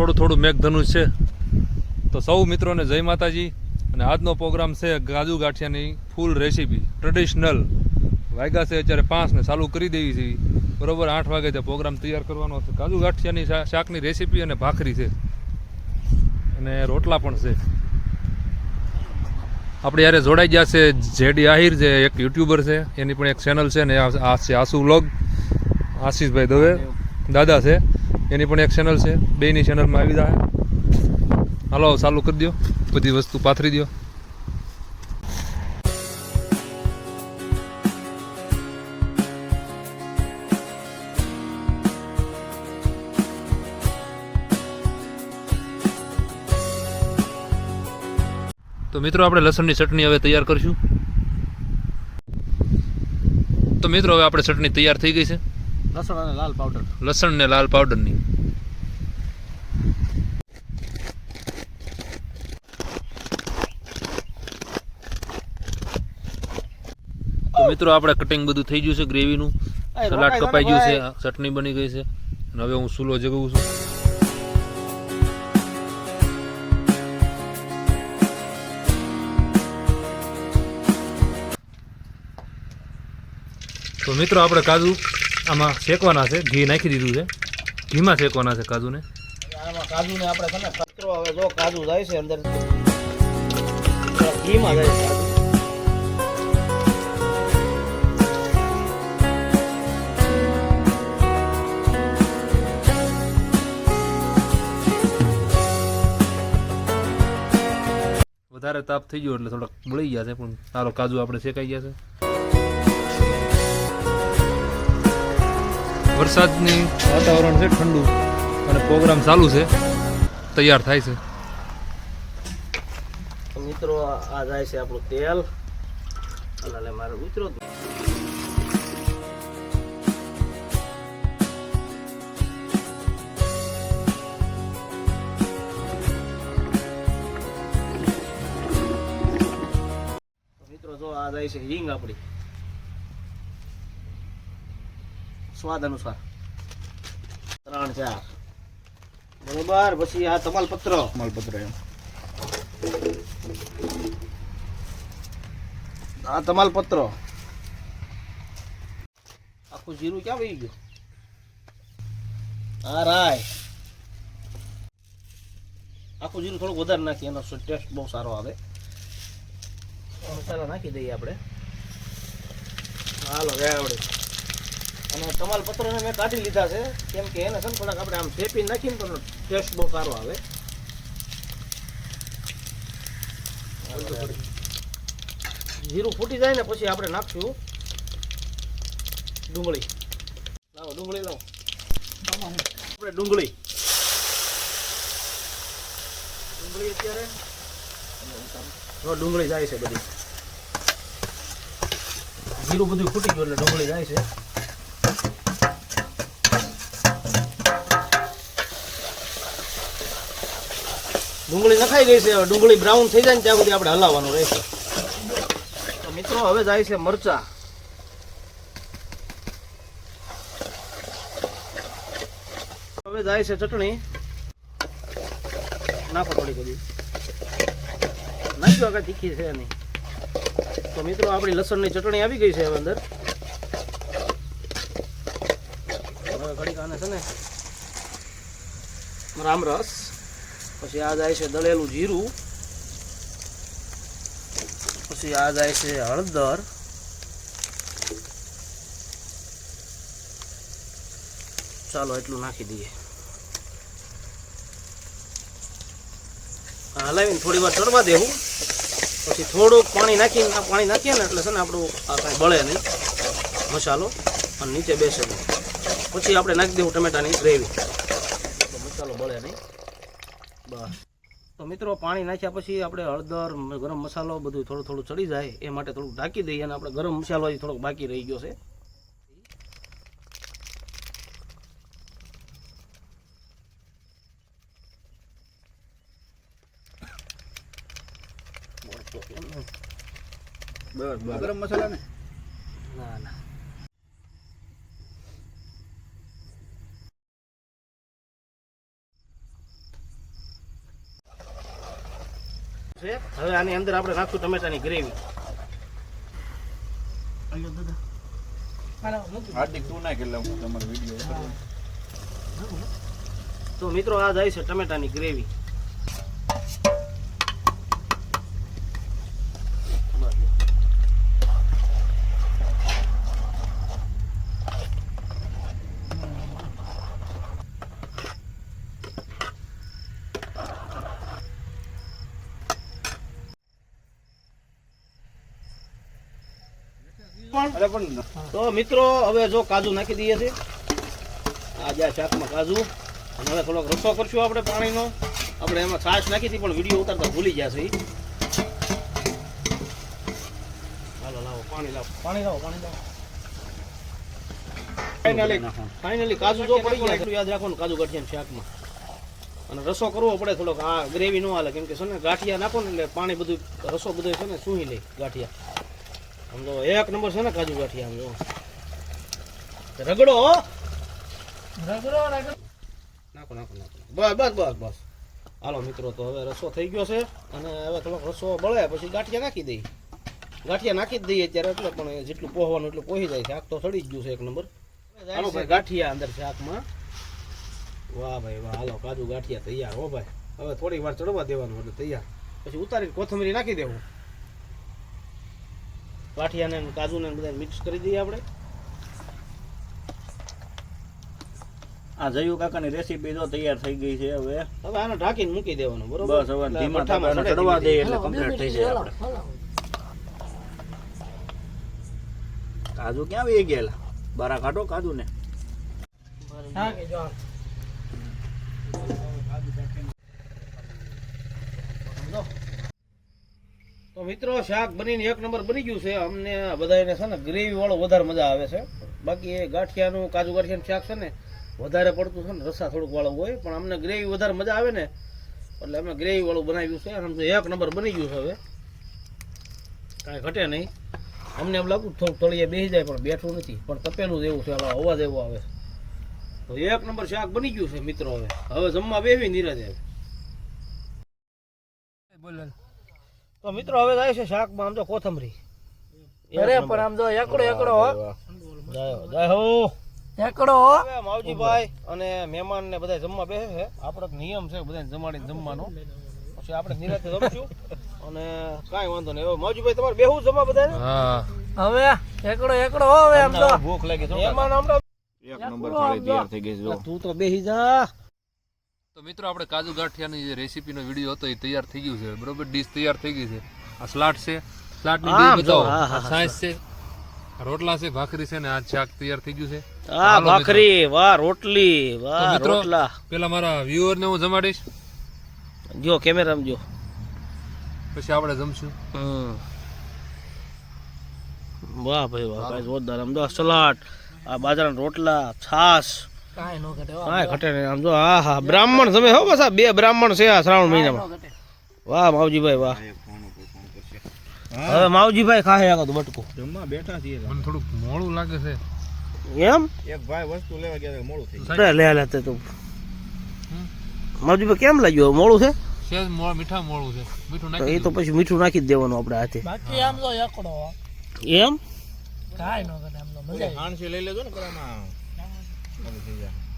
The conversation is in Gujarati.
થોડું થોડું મેઘધનુષ છે. તો સૌ મિત્રોને જય માતાજી. અને આજનો પ્રોગ્રામ છે કાજુ ગાંઠિયાની ફૂલ રેસીપી ટ્રેડિશનલ વાગ્યા છે અત્યારે પાંચને ચાલુ કરી દેવી છે. બરોબર આઠ વાગે તે પ્રોગ્રામ તૈયાર કરવાનો છે. કાજુ ગાંઠિયાની શાકની રેસીપી અને ભાખરી છે. અને રોટલા પણ છે. આપણે યારે જોડાઈ ગયા છે જેડી આહિર જે એક યુટ્યુબર છે. એની પણ એક ચેનલ છે ને આ આ છે આસુ વ્લોગ. આશીષભાઈ દવે. દાદા છે. એની પણ એક ચેનલ છે. બેની ચેનલમાં આવી જાય હાલો ચાલુ કરી દો બધી વસ્તુ પાથરી દો તો મિત્રો, આપણે લસણની ચટણી હવે તૈયાર કરીશું. તો મિત્રો, હવે આપણે ચટણી તૈયાર થઈ ગઈ છે. લસણ અને લાલ પાવડર લસણ ને લાલ પાવડરની તો મિત્રો આપણે કટિંગ બધું થઈ ગયું છે ગ્રેવીનું. સલાડ કપાઈ ગયું છે ચટણી બની ગઈ છે અને હવે હું સૂલો જગવું છું. તો મિત્રો આપણે કાજુ આમાં શેકવાના છે? ઘી નાખી દીધું છે? ઘીમાં શેકવાના છે કાજુને? આમાં કાજુ ને આપણે છે ને કચરો હવે જો કાજુ જાય છે અંદર ઘીમાં જાય છે વધારે તાપ થઈ ગયો એટલે થોડાક બળી ગયા છે પણ સારો કાજુ આપણે શેકાઈ ગયા છે. વરસાદની વાતાવરણ છે ઠંડુ અને પ્રોગ્રામ ચાલુ છે. તૈયાર થાય છે. મિત્રો, આ જાય છે આપણું તેલ. અને મારે મિત્રો મિત્રો, જો આ જાય છે હિંગ આપણી. સ્વાદ અનુસાર. ત્રણ ચાર. બરોબર પછી આ તમાલપત્ર. તમાલપત્ર એમ. આ તમાલપત્ર. આખું જીરું ક્યાં વહી ગયું? હા રાય. આખું જીરું થોડુંક વધારે નાખીએ એનો ટેસ્ટ બહુ સારો આવે. મસાલા નાખી દઈએ આપણે. હાલો રેવડે અને તમાલ તમાલપત્રને મેં કાઢી લીધા છે. કેમ કે એને છે થોડાક આપણે આમ શેપી નાખીને તો ટેસ્ટ બહુ સારો આવે. જીરું ફૂટી જાય ને પછી આપણે નાખશું ડુંગળી. લાવો ડુંગળી લાવો. આપણે ડુંગળી. ડુંગળી અત્યારે? ડુંગળી જાય છે બધી. જીરું બધું ફૂટી ગયું એટલે ડુંગળી જાય છે. ડુંગળી નખાઈ ગઈ છે ડુંગળી બ્રાઉન થઈ જાય ને ત્યાં સુધી આપણે હલાવવાનું રહેશે. તો મિત્રો, હવે જાય છે મરચા. હવે જાય છે ચટણી. નાખો થોડી બધી નાખ્યો આગળ તીખી છે નહીં. તો મિત્રો, આપણી લસણની ચટણી આવી ગઈ છે હવે અંદર. હવે ઘડીક આને છે ને, રામરસ. પછી આ જાય છે દળેલું જીરું. પછી આ જાય છે હળદર. ચાલો એટલું નાખી દઈએ. હલાવીને થોડી વાર ચડવા દેવું. પછી થોડુંક પાણી નાખીને, આ પાણી નાખીએ ને એટલે છે ને આપણું આ કાંઈ બળે નહીં. મસાલો અને નીચે બેસે પછી આપણે નાખી દેવું ટમેટાની ગ્રેવી. મસાલો બળે નહીં. બસ. તો મિત્રો પાણી નાખ્યા પછી આપણે હળદર ગરમ મસાલો બધું થોડું થોડું ચડી જાય એ માટે થોડુંક ઢાંકી દઈએ અને આપણે ગરમ મસાલો હજી થોડોક બાકી રહી ગયો છે. બસ બસ. ગરમ મસાલા ને ના ના. છે. હવે આની અંદર આપણે નાખશું ટમેટાની ગ્રેવી. હાર્દિક તું નાખ હું તમારો વીડિયો તો મિત્રો આ જાય છે ટમેટાની ગ્રેવી. અરે પણ તો મિત્રો હવે જો કાજુ નાખી દઈએ છે. આ જ્યાં શાકમાં કાજુ અને હવે થોડોક રસો કરશું આપણે પાણીનો. આપણે એમાં છાશ નાખી હતી પણ વીડિયો ઉતારતા ભૂલી ગયા છે હાલો લાવો પાણી લાવો. પાણી લાવો પાણી લાવો. ફાઇનલી ફાઇનલી કાજુ જો પડી ગયા એટલું યાદ રાખવાનું કાજુ ગાંઠિયાના શાકમાં. અને રસો કરવો પડે થોડોક. આ ગ્રેવી ન હાલે કેમ કે છે ને ગાંઠિયા નાખો ને એટલે પાણી બધું રસો બધો છે ને સૂહી લે ગાંઠિયા. આમ તો એક નંબર છે ને કાજુ ગાંઠિયા આમ જો. રગડો રગડો નાખો નાખો નાખો. બસ બસ બસ બસ. હાલો મિત્રો તો હવે રસો થઈ ગયો છે અને હવે થોડોક રસો બળે પછી ગાંઠિયા નાખી દઈએ. ગાંઠિયા નાખી જ દઈએ અત્યારે એટલે પણ જેટલું પોહવાનું એટલું પોહી જાય શાક તો સડી જ ગયું છે એક નંબર. હાલો ભાઈ ગાંઠિયા અંદર શાકમાં વાહ ભાઈ વાહ. હાલો કાજુ ગાંઠિયા તૈયાર હો ભાઈ. હવે થોડી વાર ચડવા દેવાનું એટલે તૈયાર. પછી ઉતારીને કોથમરી નાખી દેવું. ગાંઠિયાને ને કાજુને ને બધાને મિક્સ કરી દઈએ આપણે. આ જયુ કાકાની રેસીપી જો તૈયાર થઈ ગઈ છે હવે. હવે આને ઢાંકીને મૂકી દેવાનું બરોબર? બસ હવે ધીમા તાપે ચડવા દઈએ એટલે કમ્પ્લીટ થઈ જાય આપણે. કાજુ ક્યાં વી ગયેલા? બારા કાઢો કાજુ ને તો મિત્રો, શાક બનીને એક નંબર બની ગયું છે. અમને બધાને છે ને ગ્રેવી વાળો વધારે મજા આવે છે. બાકી એ ગાંઠિયાનું કાજુ ગાંઠિયાનું શાક છે ને, વધારે પડતું છે ને, રસા થોડુંક વાળું હોય. પણ અમને ગ્રેવી વધારે મજા આવે ને, એટલે અમે ગ્રેવી વાળું બનાવ્યું છે. અને એક નંબર બની ગયું છે હવે. કાંઈ ઘટે નહીં. અમને એમ લાગતું થોડુંક તળિયે બેસી જાય, પણ બેઠું નથી. પણ તપેલું જ એવું છે અવાજ એવો આવે. તો એક નંબર શાક બની ગયું છે મિત્રો હવે. હવે જમવા બેસી નીરજ. આવે તો મિત્રો હવે જાય છે શાકમાં આમ તો કોથમરી. અરે પણ આમ જો એકડો એકડો હો. જય જય હો. એકડો માવજીભાઈ અને મહેમાન ને બધા જમવા બેસે છે. આપણો નિયમ છે બધા જમાડીને જમવાનો. પછી આપણે નિરાતે જમશું. અને કાંઈ વાંધો નહીં. હવે માવજીભાઈ તમારે બેહું જમવા બધા હા. હવે એકડો એકડો હો હવે આમ તો ભૂખ લાગી છે મહેમાન હમણાં એક નંબર થાળી તૈયાર થઈ ગઈ છે તું તો બેહી જા. તો મિત્રો આપણે કાજુ ગાંઠિયાની જે રેસીપીનો વીડિયો હતો એ તૈયાર થઈ ગયું છે. બરોબર? ડીશ તૈયાર થઈ ગઈ છે. આ સ્લાટ છે. સ્લાટની ડીશ બતાવો. સાઈઝ છે. રોટલા છે ભાખરી છે ને આ શાક તૈયાર થઈ ગયું છે. આ ભાખરી વાહ રોટલી વાહ રોટલા. પેલા મારા વ્યુઅર ને હું જમાડીશ. જો કેમેરામાં જો. પછી આપણે જમશું. વાહ ભાઈ વાહ જોરદાર. અમદાવાદ જો સલાડ આ બાજરાના રોટલા છાશ. કાંઈ નો ઘટે કાંઈ ઘટે નહીં. આમ જો હા હા બ્રાહ્મણ તમે હો બસ બે બ્રાહ્મણ છે આ શ્રાવણ મહિનામાં. વાહ માવજીભાઈ વાહ. હવે માવજીભાઈ ખાહે આગળ તો બટકું. જમવા બેઠા છીએ. મને થોડુંક મોડું લાગે છે. એમ? એક ભાઈ વસ્તુ લેવા ગયા મોડું થઈ લે લે લે તે તું. માવજીભાઈ કેમ લાગ્યું મોડું છે? સેજ મોળ મીઠા મોળું છે. મીઠું નાખી એ તો પછી મીઠું નાખી જ દેવાનું આપણે હાથે. બાકી આમ તો એકડો. એમ? કાઈ નો કરે આમ તો. મજા હાણસી લઈ લેજો ને પેલામાં થઈ જાય